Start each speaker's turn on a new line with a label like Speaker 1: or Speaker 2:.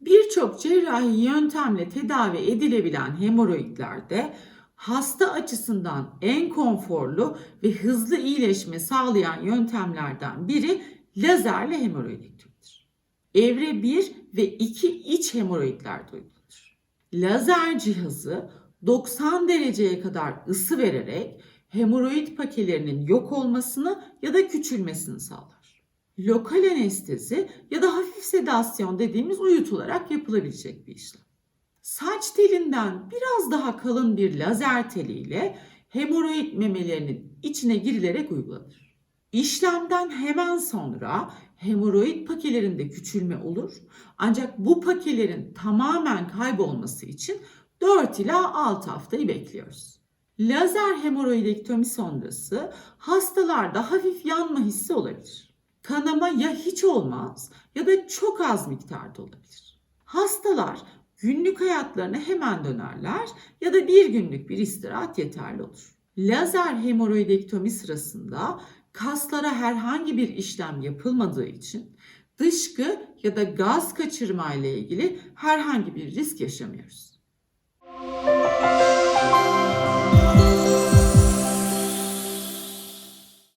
Speaker 1: Birçok cerrahi yöntemle tedavi edilebilen hemoroidlerde hasta açısından en konforlu ve hızlı iyileşme sağlayan yöntemlerden biri lazerle hemoroidektomidir. Evre 1 ve 2 iç hemoroidlerde uygulanır. Lazer cihazı 90 dereceye kadar ısı vererek hemoroid pakelerinin yok olmasını ya da küçülmesini sağlar. Lokal anestezi ya da hafif sedasyon dediğimiz uyutularak yapılabilecek bir işlem. Saç telinden biraz daha kalın bir lazer teliyle hemoroid memelerinin içine girilerek uygulanır. İşlemden hemen sonra hemoroid pakelerinde küçülme olur. Ancak bu pakelerin tamamen kaybolması için 4 ila 6 haftayı bekliyoruz. Lazer hemoroidektomi sonrası hastalarda hafif yanma hissi olabilir. Kanama ya hiç olmaz ya da çok az miktarda olabilir. Hastalar günlük hayatlarına hemen dönerler ya da bir günlük bir istirahat yeterli olur. Lazer hemoroidektomi sırasında kaslara herhangi bir işlem yapılmadığı için dışkı ya da gaz kaçırma ile ilgili herhangi bir risk yaşamıyoruz.